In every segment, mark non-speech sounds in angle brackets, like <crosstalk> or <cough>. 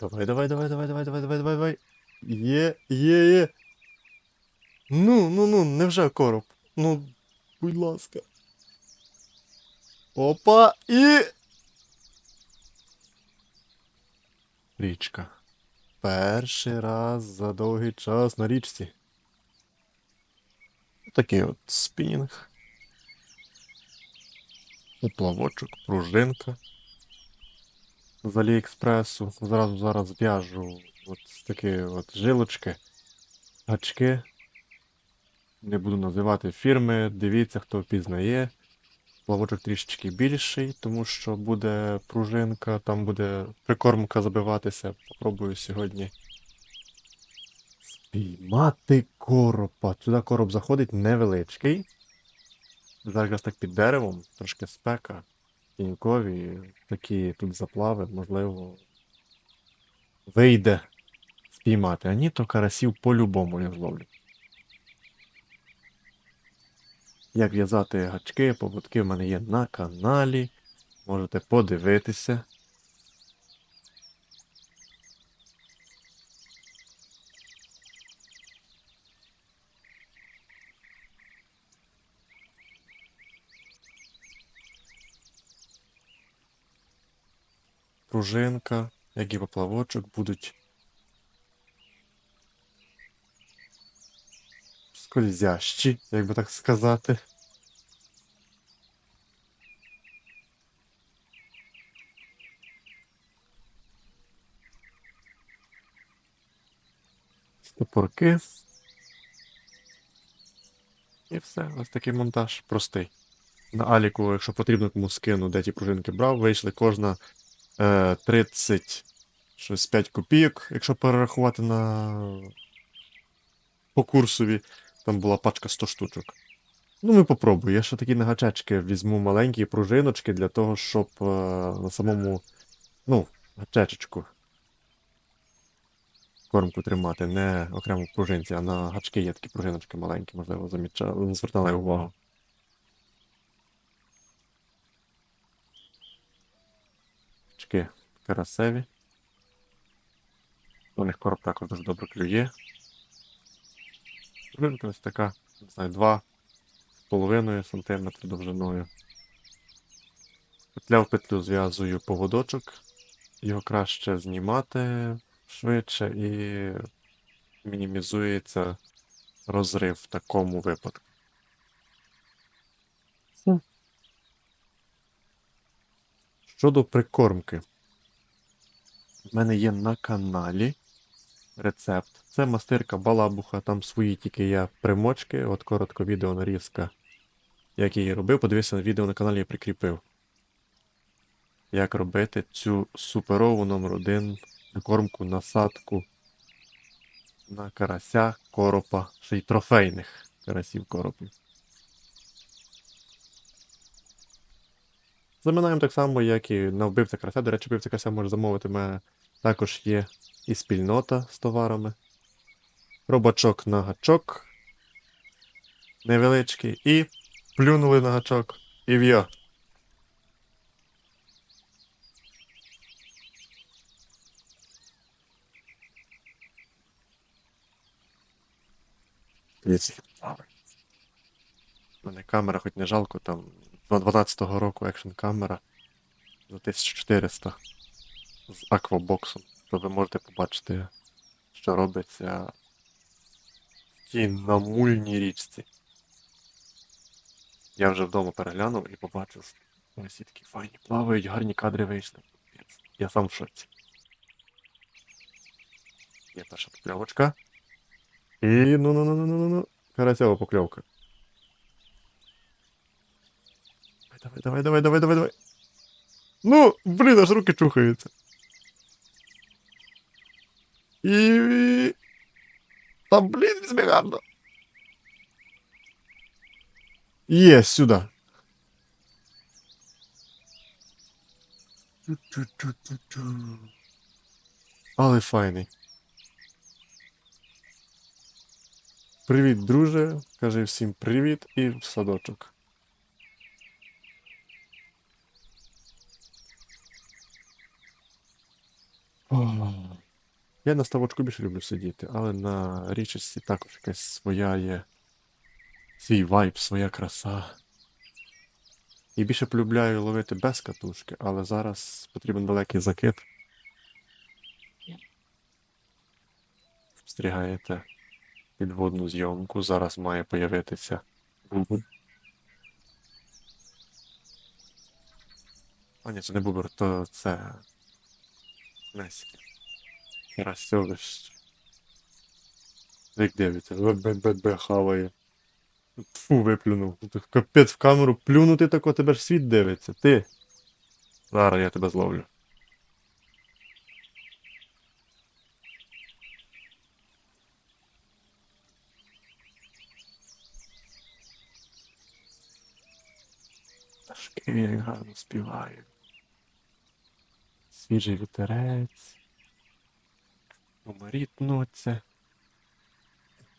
Давай, давай, давай, давай, давай, давай, давай, давай, давай. Є, є, є. Ну, ну, ну, невже короб? Ну, будь ласка. Опа, і. Річка. Перший раз за довгий час на річці. Такий от спінінг. Поплавочок, пружинка. З Аліекспресу. Зразу зараз в'яжу от такі от жилочки, гачки. Не буду називати фірми, дивіться, хто впізнає. Плавочок трішечки більший, тому що буде пружинка, там буде прикормка забиватися. Попробую сьогодні спіймати коропа. Туди короб заходить невеличкий. Зараз так під деревом, трошки спека, тінькові, такі тут заплави, можливо, вийде спіймати. А ні, то карасів по-любому їх зловлять. Як в'язати гачки, поводки в мене є на каналі. Можете подивитися. Пружинка, як і поплавочок будуть скользящі, як би так сказати. Стопорки. І все, ось такий монтаж простий. На Аліку, якщо потрібно кому скину, де ті пружинки брав, вийшли кожна 30 щось 5 копійок, якщо перерахувати на по курсові, там була пачка 100 штучок. Ну, ми попробуємо. Я ще такі нагачечки візьму маленькі пружиночки для того, щоб е, на самому, ну, гачечечку кормку тримати, не окремо пружинці, а на гачки є такі пружиночки маленькі, можливо, замічали, не звертали увагу. Гачки карасеві. У них короб також дуже добре клює. Пружинка ось така, не знаю, 2 з половиною сантиметри довжиною. Петля в петлю зв'язую поводочок. Його краще знімати швидше і мінімізується розрив в такому випадку. Щодо прикормки. В мене є на каналі рецепт. Це мастирка балабуха, там свої тільки є примочки, от коротко відео нарізка. Як я її робив, подивився на відео на каналі я прикріпив. Як робити цю суперову номер один кормку, насадку на карася, коропа, ще й трофейних карасів коропів. Заминаємо так само, як і на вбивця карася. До речі, вбивця карася може замовити. У мене також є і спільнота з товарами. Робачок на гачок. Невеличкий. І плюнули на гачок. І. У мене камера, хоч не жалко, там 12-го року екшн камера за 1400 з аквабоксом. То ви можете побачити, що робиться в тій намульній річці. Я вже вдома переглянув і побачив, ось такі файні плавають, гарні кадри вийшли. Я сам в шоці. Є перша покльовочка. І ну ну ну ну ну ну ну Карасява покльовка. Давай, давай, давай, давай, давай, давай. Ну, блін, аж руки чухаються. І. Та блін, візьми гарно. Є, сюди. Але файний. Привіт, друже. Кажи всім привіт і в садочок. Я на ставочку більше люблю сидіти, але на річці також якась своя є. Свій вайб, своя краса. І більше полюбляю ловити без катушки, але зараз потрібен далекий закид. Спостерігаєте підводну зйомку. Зараз має появитися бубр. А ні, це не бубр, то це. Лесик. Карасьовище. Як дивиться, бе-бе-бе хаває. Фу, виплюнув. Капець в камеру плюнути тако, тебе ж світ дивиться. Ти. Зараз я тебе зловлю. Пташки як гарно співають. Свіжий вітерець. Комарі тнуться.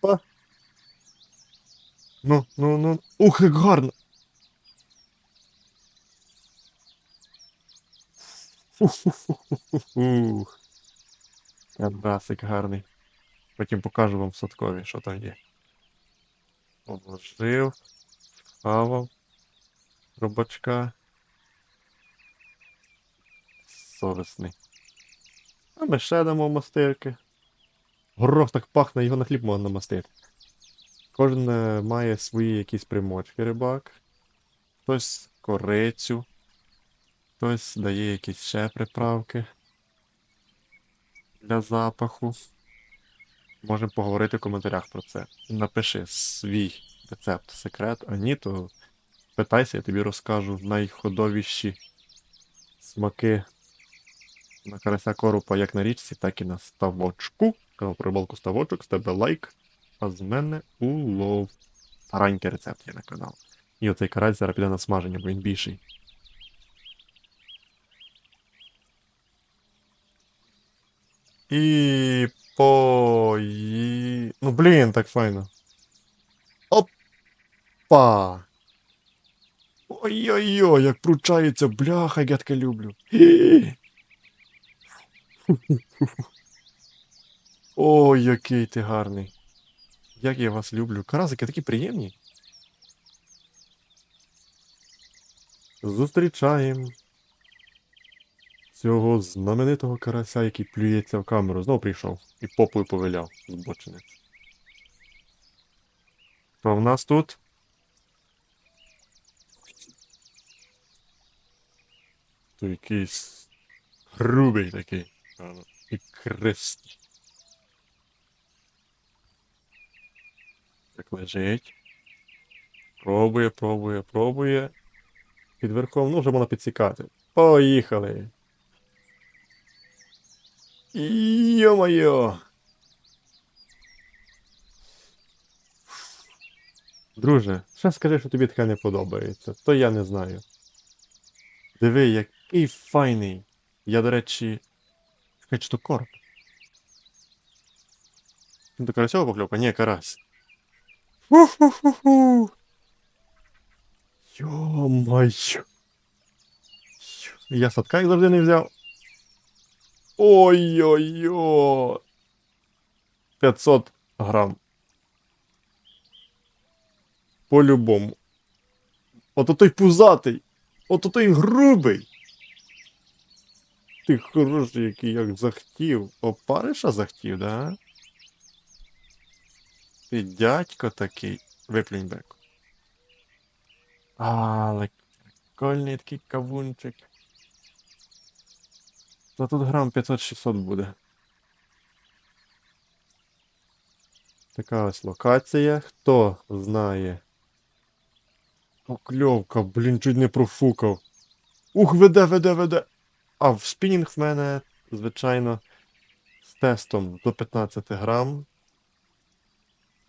Па. Ну, ну, ну. Ух, як гарно. Ух. Карасик гарний. Потім покажу вам в садкові, що там є. Обложив, хавав, робачка. Совісний. А ми ще дамо мастирки. Горох так пахне, його на хліб можна намастити. Кожен е, має свої якісь примочки рибак. Хтось корицю, хтось дає якісь ще приправки для запаху. Можемо поговорити в коментарях про це. Напиши свій рецепт, секрет, а ні, то питайся, я тобі розкажу найходовіші смаки на карася коропа як на річці, так і на ставочку. Канал про рибалку ставочок, з тебе лайк, а з мене улов. Таранький рецепт є на канал. І оцей карась зараз піде на смаження, бо він більший. І пої... Ну блін, так файно. Опа! Ой-ой-ой, як пручається, бляха, я таке люблю. <laughs> Ой, який ти гарний. Як я вас люблю. Карасики такі приємні. Зустрічаємо цього знаменитого карася, який плюється в камеру. Знову прийшов і попою повиляв збочинець. Хто в нас тут? То якийсь грубий такий. Ага. І крестий. Так лежить. Пробує, пробує, пробує. Під верхом, ну вже можна підсікати. Поїхали. Йо-моє! Друже, ще скажи, що тобі таке не подобається, то я не знаю. Диви, який файний. Я, до речі. Чекай, чи то короб? Ну, то карасьова покльовка? Карась. Фу-фу-фу-фу. Йо-моє. Я садка як завжди не взяв. Ой-ой-ой. 500 грам. По-любому. Ото той пузатий. Ото той грубий. Ти хороший, який як захтів. Опариша захтів, да? Ти дядько такий. Виплюнь беку. Але прикольний такий кавунчик. Та тут грам 500-600 буде. Така ось локація. Хто знає? Покльовка, блін, чуть не профукав. Ух, веде, веде, веде. А в спінінг в мене, звичайно, з тестом до 15 грам.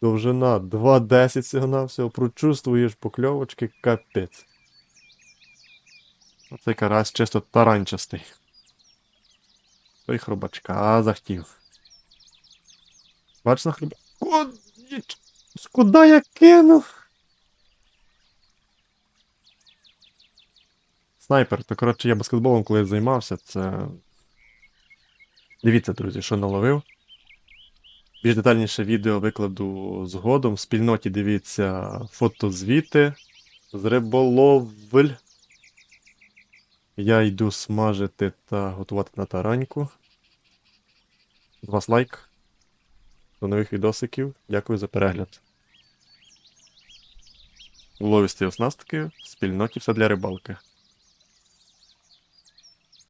Довжина 2.10 всього. Прочувствуєш покльовочки, капець. Оцей карась чисто таранчастий. Той хробачка захтів. Бач на. Куди? Куди я кинув? Снайпер, то коротше я баскетболом колись займався, це. Дивіться, друзі, що наловив. Більш детальніше відео викладу згодом. В спільноті дивіться фотозвіти з риболовль. Я йду смажити та готувати на тараньку. З вас лайк. До нових відосиків. Дякую за перегляд. Ловісті оснастки в спільноті все для рибалки.